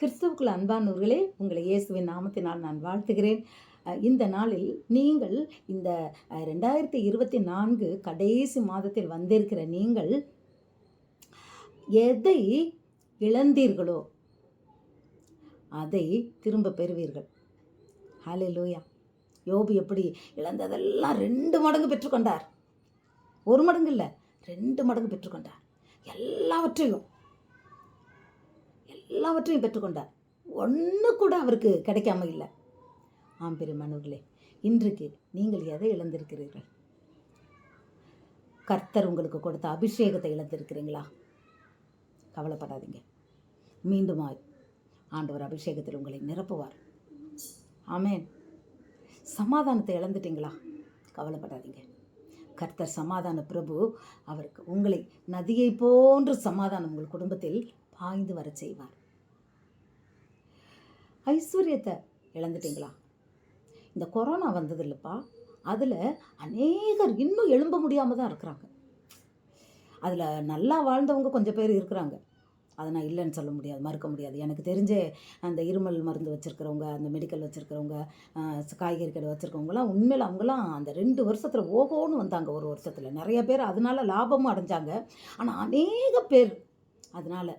கிறிஸ்துவுக்குள் அன்பானவர்களே உங்களை இயேசுவின் நாமத்தினால் நான் வாழ்த்துகிறேன். இந்த நாளில் நீங்கள் இந்த ரெண்டாயிரத்தி இருபத்தி நான்கு கடைசி மாதத்தில் வந்திருக்கிற நீங்கள் எதை இழந்தீர்களோ அதை திரும்ப பெறுவீர்கள். ஹalleluya. யோபு எப்படி இழந்ததெல்லாம் ரெண்டு மடங்கு பெற்றுக்கொண்டார். ஒரு மடங்கு இல்லை ரெண்டு மடங்கு பெற்றுக்கொண்டார். எல்லாவற்றையும் எல்லாவற்றையும் பெற்றுக்கொண்டார். ஒன்று கூட அவருக்கு கிடைக்காம இல்லை. ஆம் பெருமானவர்களே இன்றைக்கு நீங்கள் எதை இழந்திருக்கிறீர்கள்? கர்த்தர் உங்களுக்கு கொடுத்த அபிஷேகத்தை இழந்திருக்கிறீங்களா? கவலைப்படாதீங்க. மீண்டுமாய் ஆண்டவர் அபிஷேகத்தில் உங்களை நிரப்புவார். ஆமேன். சமாதானத்தை இழந்துட்டீங்களா? கவலைப்படாதீங்க. கர்த்தர் சமாதான பிரபு அவருக்கு உங்களை நதியை போன்று சமாதானம் உங்கள் குடும்பத்தில் பாய்ந்து வரச் செய்வார். ஐஸ்வர்யத்தை இழந்துட்டீங்களா? இந்த கொரோனா வந்தது இல்லைப்பா. அதில் அநேகர் இன்னும் எழும்ப முடியாமல் தான் இருக்கிறாங்க. அதில் நல்லா வாழ்ந்தவங்க கொஞ்சம் பேர் இருக்கிறாங்க. அதை நான் இல்லைன்னு சொல்ல முடியாது மறுக்க முடியாது. எனக்கு தெரிஞ்ச அந்த இருமல் மருந்து வச்சுருக்கிறவங்க அந்த மெடிக்கல் வச்சுருக்கிறவங்க காய்கறி கடை வச்சுருக்கவங்களாம் உண்மையில் அவங்களாம் அந்த ரெண்டு வருஷத்தில் ஓகோன்னு வந்தாங்க ஒரு வருஷத்தில். நிறைய பேர் அதனால லாபமும் அடைஞ்சாங்க. ஆனால் அநேக பேர் அதனால்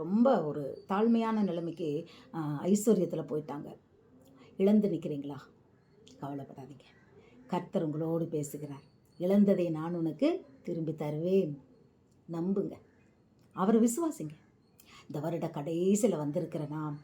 ரொம்ப ஒரு தாழ்மையான நிலைமைக்கு ஐஸ்வர்யத்தில் போயிட்டாங்க. இழந்து நிற்கிறீங்களா கவலைப்படாதீங்க. கர்த்தர் உங்களோடு பேசுகிறார். இழந்ததை நான் உனக்கு திரும்பி தருவேன். நம்புங்க. அவரை விசுவாசிங்க. இந்த வருட கடைசியில் வந்திருக்கிற நாம்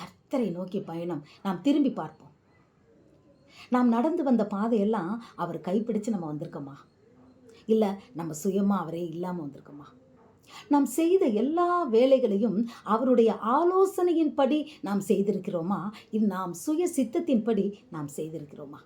கர்த்தரை நோக்கி பயணம் நாம் திரும்பி பார்ப்போம். நாம் நடந்து வந்த பாதையெல்லாம் அவர் கைப்பிடிச்சு நம்ம வந்திருக்கோமா? இல்லை நம்ம சுயமாக அவரே இல்லாமல் வந்திருக்கோமா? நாம் செய்த எல்லா வேலைகளையும் அவருடைய ஆலோசனையின்படி நாம் செய்திருக்கிறோமா? இது நாம் சுய சித்தத்தின்படி நாம் செய்திருக்கிறோமா?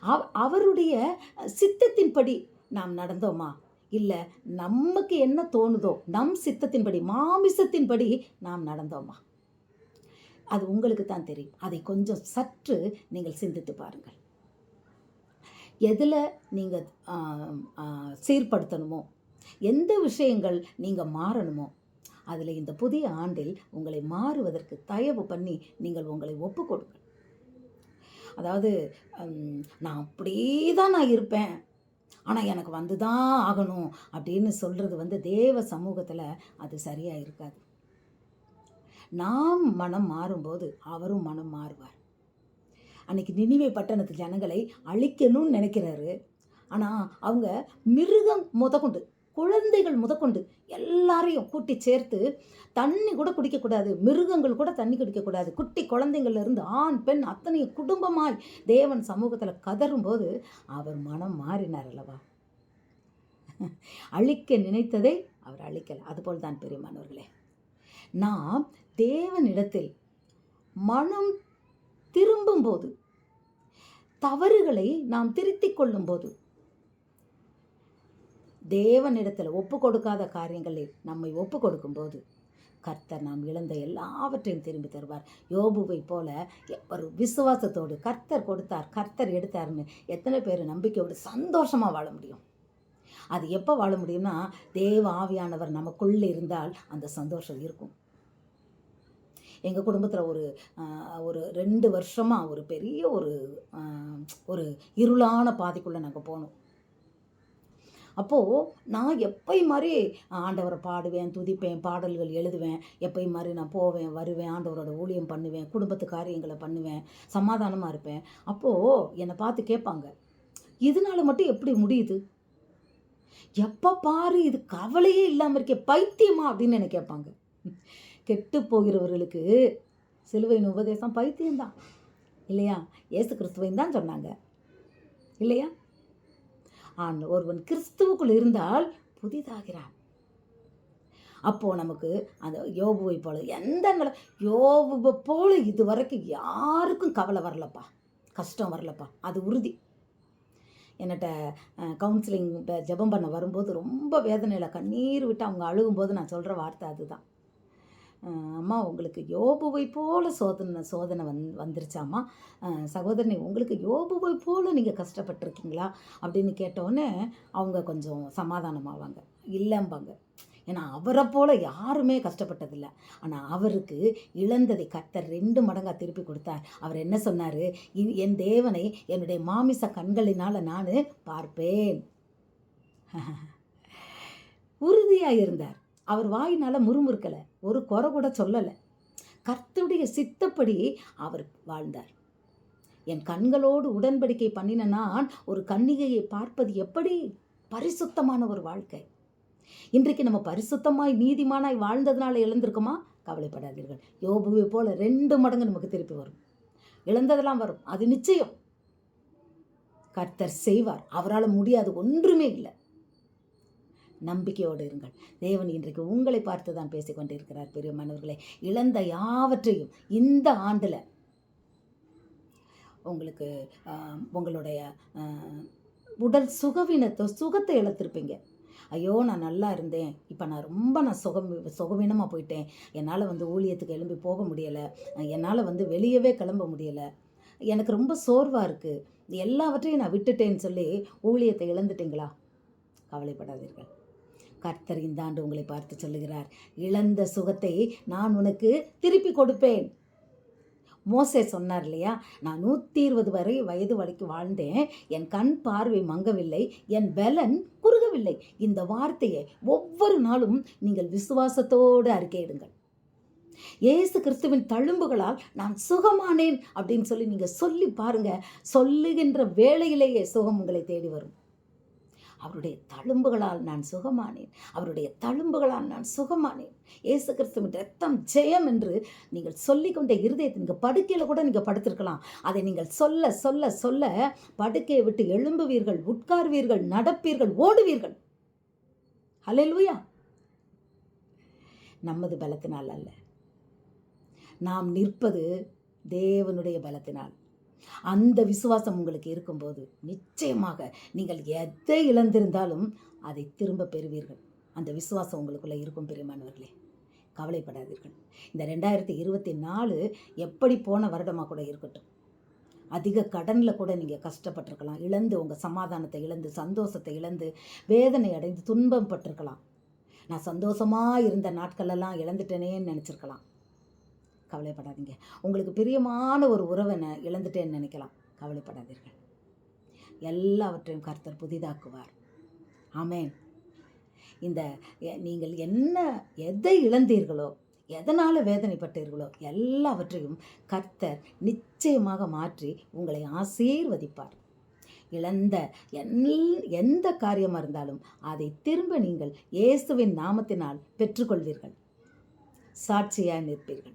அவ- அவருடைய சித்தத்தின்படி நாம் நடந்தோமா? இல்லை நமக்கு என்ன தோணுதோ நம் சித்தத்தின்படி மாமிசத்தின்படி நாம் நடந்தோமா? அது உங்களுக்கு தான் தெரியும். அதை கொஞ்சம் சற்று நீங்கள் சிந்தித்து பாருங்கள். எதில் நீங்கள் சீர்படுத்தணுமோ எந்த விஷயங்கள் நீங்கள் மாறணுமோ அதில் இந்த புதிய ஆண்டில் உங்களை மாறுவதற்கு தயவு பண்ணி நீங்கள் உங்களை ஒப்புக்கொடுங்கள் அதாவது நான் அப்படியே தான் நான் இருப்பேன். ஆனால் எனக்கு வந்து தான் ஆகணும் அப்படின்னு சொல்கிறது வந்து தேவ சமூகத்தில் அது சரியாக இருக்காது. நாம் மனம் மாறும்போது அவரும் மனம் மாறுவார். அன்னைக்கு நினைவை பட்டணத்து ஜனங்களை அழிக்கணும்னு நினைக்கிறாரு. ஆனால் அவங்க மிருகம் முதற்கொண்டு குழந்தைகள் முதற்கொண்டு எல்லாரையும் கூட்டி சேர்த்து தண்ணி கூட குடிக்கக்கூடாது மிருகங்கள் கூட தண்ணி குடிக்கக்கூடாது குட்டி குழந்தைங்கள்லேருந்து ஆண் பெண் அத்தனையும் குடும்பமாய் தேவன் சமூகத்தில் கதறும்போது அவர் மனம் மாறினார் அல்லவா? அழிக்க நினைத்ததை அவர் அழிக்கலை. அதுபோல் தான் பெரியமானவர்களே. நாம் தேவனிடத்தில் மனம் திரும்பும்போது தவறுகளை நாம் திருத்திக் கொள்ளும்போது தேவனிடத்தில் ஒப்பு கொடுக்காத காரியங்களை நம்மை ஒப்பு கொடுக்கும்போது கர்த்தர் நாம் இழந்த எல்லாவற்றையும் திரும்பி தருவார். யோபுவை போல ஒரு விசுவாசத்தோடு கர்த்தர் கொடுத்தார் கர்த்தர் எடுத்தார்னு எத்தனை பேர் நம்பிக்கையோடு சந்தோஷமாக வாழ முடியும்? அது எப்போ வாழ முடியும்னா தேவ ஆவியானவர் நமக்குள்ளே இருந்தால் அந்த சந்தோஷம் இருக்கும். எங்கள் குடும்பத்தில் ஒரு ஒரு ரெண்டு வருஷமாக ஒரு பெரிய ஒரு ஒரு இருளான பாதைக்குள்ளே நாங்கள் போனோம். அப்போது நான் எப்பயும் மாதிரி ஆண்டவரை பாடுவேன் துதிப்பேன் பாடல்கள் எழுதுவேன். எப்பயும் மாதிரி நான் போவேன் வருவேன் ஆண்டவரோட ஊழியம் பண்ணுவேன் குடும்பத்து காரியங்களை பண்ணுவேன் சமாதானமாக இருப்பேன். அப்போது என்னை பார்த்து கேட்பாங்க இதனால மட்டும் எப்படி முடியுது? எப்போ பாரு இது கவலையே இல்லாமல் இருக்கே பைத்தியமா? அப்படின்னு என்னை கேட்பாங்க. கெட்டு போகிறவர்களுக்கு சிலுவையின் உபதேசம் பைத்தியம்தான். இல்லையா? இயேசு கிறிஸ்துவையும் தான் சொன்னாங்க. இல்லையா? ஆண் ஒருவன் கிறிஸ்துவுக்குள் இருந்தால் புதிதாகிறான். அப்போது நமக்கு அந்த யோபுவை போல எந்த யோபுவை போல இது வரைக்கும் யாருக்கும் கவலை வரலப்பா கஷ்டம் வரலப்பா அது உறுதி. என்னட்ட கவுன்சிலிங் ஜபம் பண்ண வரும்போது ரொம்ப வேதனையில் கண்ணீர் விட்டு அவங்க அழுகும்போது நான் சொல்கிற வார்த்தை அதுதான். அம்மா உங்களுக்கு யோபுவை போல சோதனை சோதனை வந் வந்துருச்சாம்மா சகோதரனை உங்களுக்கு யோபுவை போல் நீங்கள் கஷ்டப்பட்டிருக்கீங்களா? அப்படின்னு கேட்டோன்னே அவங்க கொஞ்சம் சமாதானமாவாங்க. இல்லைம்பாங்க. ஏன்னா அவரை போல யாருமே கஷ்டப்பட்டதில்லை. ஆனால் அவருக்கு இழந்ததை கத்தர் ரெண்டு மடங்காக திருப்பி கொடுத்தார். அவர் என்ன சொன்னார்? என் தேவனை என்னுடைய மாமிச கண்களினால் நான் பார்ப்பேன். உறுதியாக இருந்தார் அவர் வாயினால் முறுமுறுக்கலை. ஒரு குறை கூட சொல்லலை. கர்த்தருடைய சித்தப்படி அவர் வாழ்ந்தார். என் கண்களோடு உடன்படிக்கை பண்ணின நான் ஒரு கன்னிகையை பார்ப்பது எப்படி பரிசுத்தமான ஒரு வாழ்க்கை. இன்றைக்கு நம்ம பரிசுத்தமாய் நீதிமானாய் வாழ்ந்ததுனால இழந்திருக்கோமா கவலைப்படாதீர்கள். யோபுவை போல ரெண்டு மடங்கு நமக்கு திருப்பி வரும். இழந்ததெல்லாம் வரும். அது நிச்சயம். கர்த்தர் செய்வார். அவரால் முடியாது. ஒன்றுமே இல்லை. நம்பிக்கையோடு இருங்கள். தேவன் இன்றைக்கு உங்களை பார்த்து தான் பேசிக்கொண்டிருக்கிறார் பெரிய பெரியமானவர்களே. இழந்த யாவற்றையும் இந்த ஆண்டில் உங்களுக்கு உங்களுடைய உடல் சுகவீனத்தை சுகத்தை இழத்திருப்பீங்க. ஐயோ நான் நல்லா இருந்தேன். இப்போ நான் ரொம்ப நான் சுகம் சுகவீனமாக போயிட்டேன். என்னால் வந்து ஊழியத்துக்கு எழும்பி போக முடியலை. என்னால் வந்து வெளியவே கிளம்ப முடியலை. எனக்கு ரொம்ப சோர்வாக இருக்குது எல்லாவற்றையும் நான் விட்டுட்டேன்னு சொல்லி ஊழியத்தை இழந்துட்டீங்களா? கவலைப்படாதீர்கள். கர்த்தர் இந்த ஆண்டு உங்களை பார்த்து சொல்லுகிறார். இழந்த சுகத்தை நான் உனக்கு திருப்பி கொடுப்பேன். மோசே சொன்னார் இல்லையா? நான் நூற்றி இருபது வரை வயது வரைக்கும் வாழ்ந்தேன். என் கண் பார்வை மங்கவில்லை. என் பலன் குறுகவில்லை. இந்த வார்த்தையை ஒவ்வொரு நாளும் நீங்கள் விசுவாசத்தோடு அறிக்கையிடுங்கள் இயேசு கிறிஸ்துவின் தழும்புகளால் நான் சுகமானேன் அப்படின்னு சொல்லி நீங்கள் சொல்லி பாருங்கள் சொல்லுகின்ற வேளையிலேயே சுகம் உங்களை தேடி வரும். அவருடைய தழும்புகளால் நான் சுகமானேன். அவருடைய தழும்புகளால் நான் சுகமானேன். ஏசு கிறிஸ்துவின் ரத்தம் ஜெயம் என்று நீங்கள் சொல்லிக்கொண்ட இருதயத்தை நீங்கள் படுக்கையில் கூட நீங்கள் படுத்திருக்கலாம். அதை நீங்கள் சொல்ல சொல்ல சொல்ல படுக்கையை விட்டு எழும்புவீர்கள் உட்கார்வீர்கள் நடப்பீர்கள் ஓடுவீர்கள். ஹalleluya. நமது பலத்தினால் அல்ல. நாம் நிற்பது தேவனுடைய பலத்தினால். அந்த விசுவாசம் உங்களுக்கு இருக்கும்போது நிச்சயமாக நீங்கள் எதை இழந்திருந்தாலும் அதை திரும்ப பெறுவீர்கள். அந்த விசுவாசம் உங்களுக்குள்ளே இருக்கும் பெரியமானவர்களே. கவலைப்படாதீர்கள். இந்த ரெண்டாயிரத்தி இருபத்தி நாலு எப்படி போன வருடமாக கூட இருக்கட்டும். அதிக கடனில் கூட நீங்கள் கஷ்டப்பட்டிருக்கலாம். இழந்து உங்கள் சமாதானத்தை இழந்து சந்தோஷத்தை இழந்து வேதனை அடைந்து துன்பம் பட்டிருக்கலாம். நான் சந்தோஷமாக இருந்த நாட்களெல்லாம் இழந்துட்டேனேன்னு நினச்சிருக்கலாம். கவலைப்படாதீங்க. உங்களுக்கு பிரியமான ஒரு உறவினை இழந்துட்டேன்னு நினைக்கலாம். கவலைப்படாதீர்கள். எல்லாவற்றையும் கர்த்தர் புதிதாக்குவார். ஆமேன். இந்த எ- நீங்கள் என்ன எதை இழந்தீர்களோ எதனால் வேதனைப்பட்டீர்களோ எல்லாவற்றையும் கர்த்தர் நிச்சயமாக மாற்றி உங்களை ஆசீர்வதிப்பார். இழந்த எல் எந்த காரியமாக இருந்தாலும் அதை திரும்ப நீங்கள் இயேசுவின் நாமத்தினால் பெற்றுக்கொள்வீர்கள். சாட்சியாக நிற்பீர்கள்.